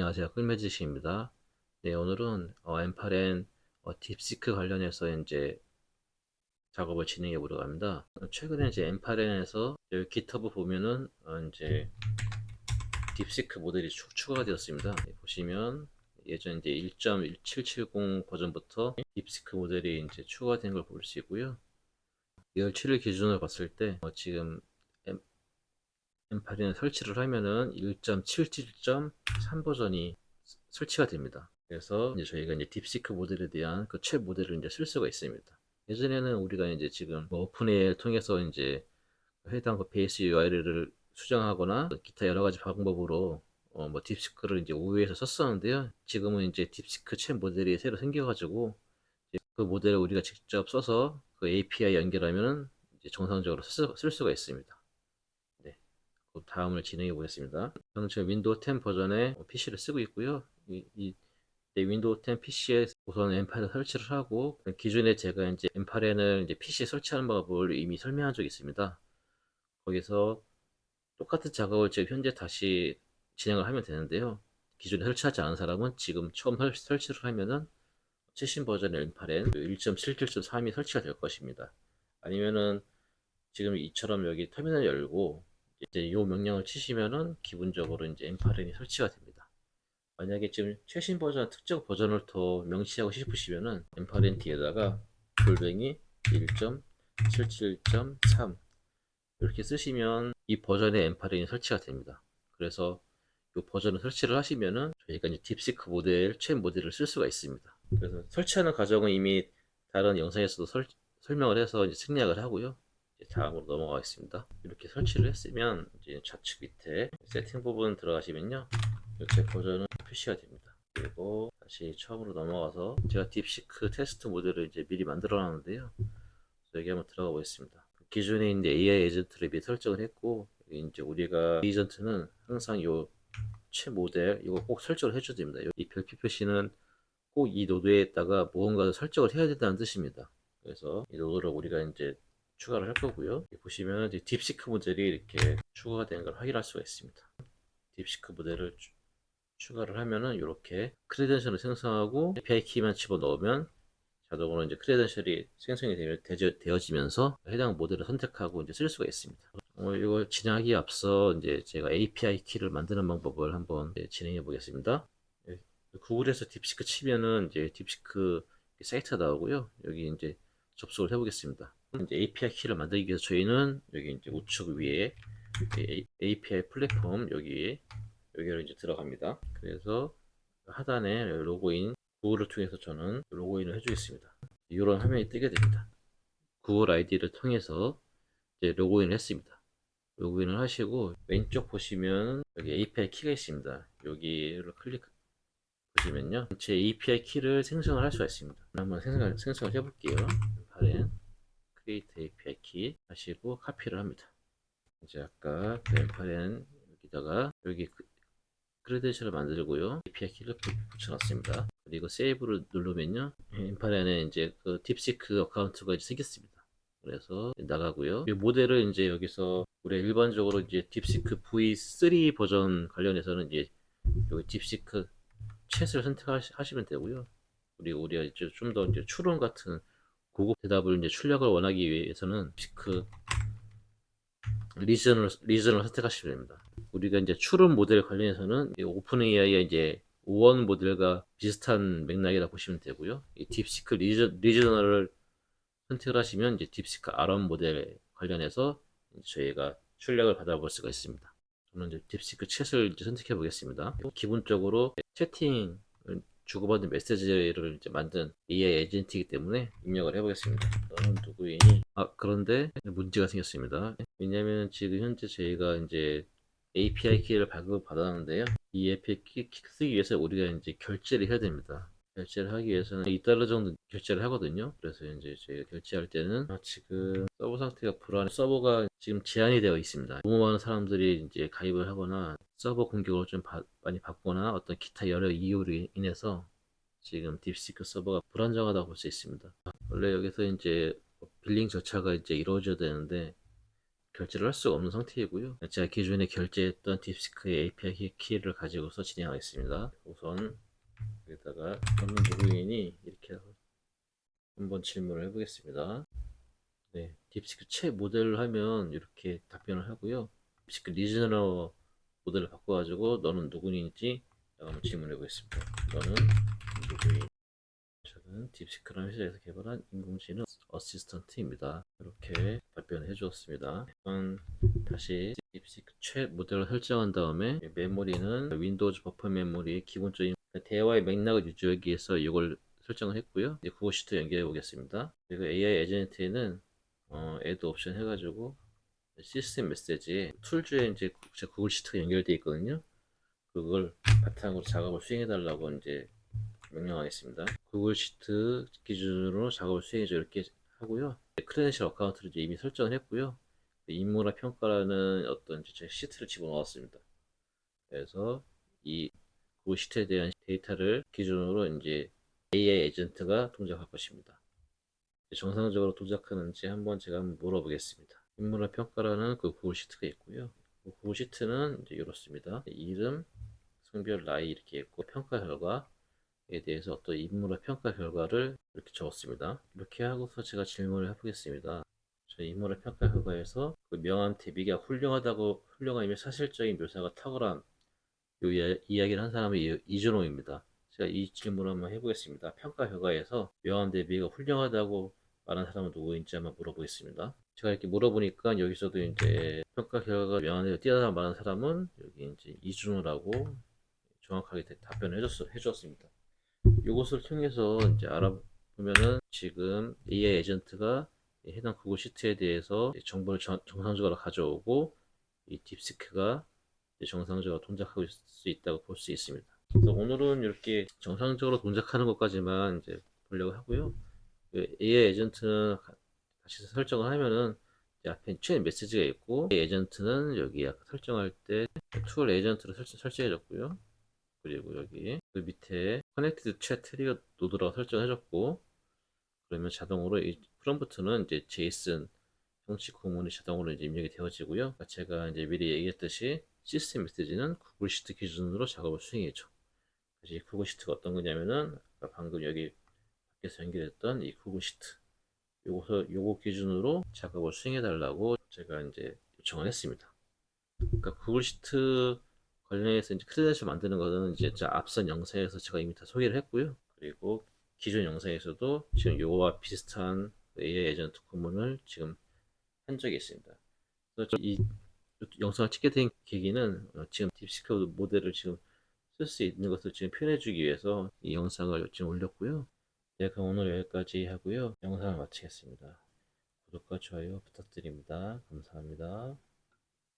안녕하세요. 끌매지식입니다. 네, 오늘은 어, M8N 어, 딥시크 관련해서 이제 작업을 진행해 보려고 합니다. 최근에 이제 M8N에서 GitHub 보면은 어, 이제 딥시크 모델이 추, 추가가 되었습니다. 네, 보시면 예전 이제 1.1770 버전부터 딥시크 모델이 이제 추가된 걸 볼 수 있고요. 2월 7일 기준으로 봤을 때 어, 지금 M8에 설치를 하면은 1.77.3 버전이 설치가 됩니다. 그래서 이제 저희가 이제 딥시크 모델에 대한 그 최 모델을 이제 쓸 수가 있습니다. 예전에는 우리가 이제 지금 뭐 오픈AI를 통해서 이제 해당 그 베이스 URL을 수정하거나 기타 여러 가지 방법으로 어 뭐 딥시크를 이제 우회해서 썼었는데요. 지금은 이제 딥시크 최 모델이 새로 생겨가지고 그 모델을 우리가 직접 써서 그 API 연결하면 정상적으로 쓸, 쓸 수가 있습니다. 그 다음을 진행해 보겠습니다. 저는 지금 윈도우 10 버전의 PC를 쓰고 있고요. 이, 이 윈도우 10 PC에 우선 M8을 설치를 하고 기존에 제가 이제 M8에는 이제 PC에 설치하는 방법을 이미 설명한 적이 있습니다. 거기서 똑같은 작업을 지금 현재 다시 진행을 하면 되는데요. 기존에 설치하지 않은 사람은 지금 처음 설치를 하면은 최신 버전의 M8엔 1.77.3이 설치가 될 것입니다. 아니면은 지금 이처럼 여기 터미널 열고 이제 이 명령을 치시면은 기본적으로 이제 M8N이 설치가 됩니다. 만약에 지금 최신 버전, 특정 버전을 더 명시하고 싶으시면은 M8N 뒤에다가 골뱅이 1.77.3 이렇게 쓰시면 이 버전의 M8N이 설치가 됩니다. 그래서 이 버전을 설치를 하시면은 저희가 이제 딥시크 모델, 최 모델을 쓸 수가 있습니다. 그래서 설치하는 과정은 이미 다른 영상에서도 설, 설명을 해서 이제 생략을 하고요. 다음으로 넘어가겠습니다. 이렇게 설치를 했으면 이제 좌측 밑에 세팅 부분 들어가시면요. 이렇게 버전은 표시가 됩니다. 그리고 다시 처음으로 넘어가서 제가 딥시크 테스트 모델을 이제 미리 만들어 놨는데요. 여기 한번 들어가 보겠습니다. 기존에 있는 AI 에이전트를 미리 설정을 했고 이제 우리가 에이전트는 항상 요 최 모델 이거 꼭 설정을 해줘야 됩니다. 이 별표 표시는 꼭 이 노드에다가 무언가를 설정을 해야 된다는 뜻입니다. 그래서 이 노드를 우리가 이제 추가를 할 거고요. 보시면 이제 딥시크 모델이 이렇게 추가가 된 걸 확인할 수가 있습니다. 딥시크 모델을 추, 추가를 하면은 이렇게 크레덴셜을 생성하고 API 키만 집어 넣으면 자동으로 이제 크레덴셜이 생성이 되어, 지면서 해당 모델을 선택하고 이제 쓸 수가 있습니다. 어, 이걸 진행하기에 앞서 이제 제가 API 키를 만드는 방법을 한번 진행해 보겠습니다. 예, 구글에서 딥시크 치면은 이제 딥시크 사이트가 나오고요. 여기 이제 접속을 해 보겠습니다. 이제 API 키를 만들기 위해서 저희는 여기 이제 우측 위에 API 플랫폼 여기 여기로 이제 들어갑니다. 그래서 하단에 로그인 구글을 통해서 저는 로그인을 해주겠습니다. 이런 화면이 뜨게 됩니다. 구글 아이디를 통해서 이제 로그인을 했습니다. 로그인을 하시고 왼쪽 보시면 여기 API 키가 있습니다. 여기를 클릭 보시면요. 제 API 키를 생성을 할 수가 있습니다. 한번 생성을, 생성을 해볼게요. 발엔 create API 키 하시고 카피를 합니다. 이제 아까 램파렌 여기다가 여기 크레덴셜을 만들고요. API 키를 붙여놨습니다. 그리고 세이브를 누르면요. 램파렌에 이제 그 딥시크 어카운트가 이제 생겼습니다. 그래서 나가고요. 이 모델을 이제 여기서 우리 일반적으로 이제 딥시크 V3 버전 관련해서는 이제 여기 딥시크 챗을 선택하시면 되고요. 그리고 우리가 이제 좀 더 이제 추론 같은 고급 대답을 이제 출력을 원하기 위해서는 그 리전을 리전을 선택하시면 됩니다. 우리가 이제 추론 모델 관련해서는 오픈 AI의 이제 오원 모델과 비슷한 맥락이라 보시면 되고요. 이 딥시크 리전, 리저널을 선택을 하시면 이제 딥시크 아론 모델 관련해서 저희가 출력을 받아볼 수가 있습니다. 저는 이제 딥시크 챗을 선택해 보겠습니다. 기본적으로 채팅 주고받은 메시지를 이제 만든 AI 에이전트이기 때문에 입력을 해보겠습니다. 너는 누구이니? 아 그런데 문제가 생겼습니다. 왜냐면 지금 현재 저희가 이제 API 키를 발급 받았는데요. 이 API 키 쓰기 위해서 우리가 이제 결제를 해야 됩니다. 결제를 하기 위해서는 2달러 정도 결제를 하거든요. 그래서 이제 저희가 결제할 때는 아, 지금 서버 상태가 불안해. 서버가 지금 제한이 되어 있습니다. 너무 많은 사람들이 이제 가입을 하거나 서버 공격을 좀 바, 많이 받거나 어떤 기타 여러 이유로 인해서 지금 딥시크 서버가 불안정하다고 볼 수 있습니다. 원래 여기서 이제 빌링 절차가 이제 이루어져야 되는데 결제를 할 수가 없는 상태이고요. 제가 기존에 결제했던 딥시크의 API 키- 키를 가지고서 진행하겠습니다. 우선 여기다가 어느 누구인이 이렇게 한번 질문을 해보겠습니다. 네, 딥시크 최 모델을 하면 이렇게 답변을 하고요. 딥시크 리즈너 모델을 바꿔가지고 너는 누구인지 한번 질문해 보겠습니다. 너는 누구인? 저는 딥시크라는 회사에서 개발한 인공지능 어시스턴트입니다. 이렇게 답변을 해주었습니다. 그럼 다시 딥시크 최 모델을 설정한 다음에 메모리는 윈도우즈 버퍼 메모리 기본적인 대화의 맥락을 유지하기 위해서 이걸 설정을 했고요. 이제 구글 시트 연결해 보겠습니다. 그리고 AI 에이전트에는 어, 애드 옵션 해가지고 시스템 메시지에 툴즈에 이제 제 구글 시트가 연결되어 있거든요. 그걸 바탕으로 작업을 수행해 달라고 이제 명령하겠습니다. 구글 시트 기준으로 작업을 수행해줘 이렇게 하고요. 크레덴셜 어카운트를 이미 설정을 했고요. 인물화 평가라는 어떤 이제 시트를 집어넣었습니다. 그래서 이 구글 시트에 대한 데이터를 기준으로 이제 AI 에이전트가 동작할 것입니다. 정상적으로 동작하는지 한번 제가 한번 물어보겠습니다. 인물화 평가라는 그 구글 시트가 있고요. 그 구글 시트는 이제 이렇습니다. 이름, 성별, 나이 이렇게 있고 평가 결과에 대해서 어떤 인물화 평가 결과를 이렇게 적었습니다. 이렇게 하고서 제가 질문을 해보겠습니다. 저 인물화 평가 결과에서 그 명함 대비가 훌륭하다고 훌륭하며 사실적인 묘사가 탁월한 요 이야- 이야기를 한 사람은 이- 이준호입니다. 제가 이 질문을 한번 해보겠습니다. 평가 결과에서 명함 대비가 훌륭하다고 말한 사람은 누구인지 한번 물어보겠습니다. 제가 이렇게 물어보니까 여기서도 이제 평가 결과가 명함에 뛰어나다 말한 사람은 여기 이제 이준호라고 정확하게 대- 답변을 해줬, 해주었습니다. 이것을 통해서 이제 알아보면은 지금 AI 에이전트가 해당 구글 시트에 대해서 정보를 정, 정상적으로 가져오고 이 딥시크가 이제 정상적으로 동작하고 있을 수 있다고 볼 수 있습니다. 그래서 오늘은 이렇게 정상적으로 동작하는 것까지만 이제 보려고 하고요. 그 AI 에이전트는 가- 다시 설정을 하면은 앞에 최 메시지가 있고 에이전트는 여기 아까 설정할 때 툴 에이전트로 설정, 설정 해줬고요. 그리고 여기 그 밑에 커넥티드 챗 트리거 노드라고 설정해줬고 그러면 자동으로 이 프롬프트는 이제 제이슨 형식 구문이 자동으로 이제 입력이 되어지고요. 제가 이제 미리 얘기했듯이 시스템 메시지는 구글 시트 기준으로 작업을 수행해줘. 그래서 이 구글 시트가 어떤 거냐면은 방금 여기 밖에서 연결했던 이 구글 시트 요거 요거 기준으로 작업을 수행해 달라고 제가 이제 요청을 했습니다. 그러니까 구글 시트 관련해서 이제 크레덴셜 만드는 거는 이제 저 앞선 영상에서 제가 이미 다 소개를 했고요. 그리고 기존 영상에서도 지금 요거와 비슷한 AI 에이전트 구문을 지금 한 적이 있습니다. 그래서 이 영상을 찍게 된 계기는 어, 지금 딥시크 모델을 지금 쓸 수 있는 것을 지금 표현해주기 위해서 이 영상을 지금 올렸고요. 네, 그럼 오늘 여기까지 하고요. 영상을 마치겠습니다. 구독과 좋아요 부탁드립니다. 감사합니다.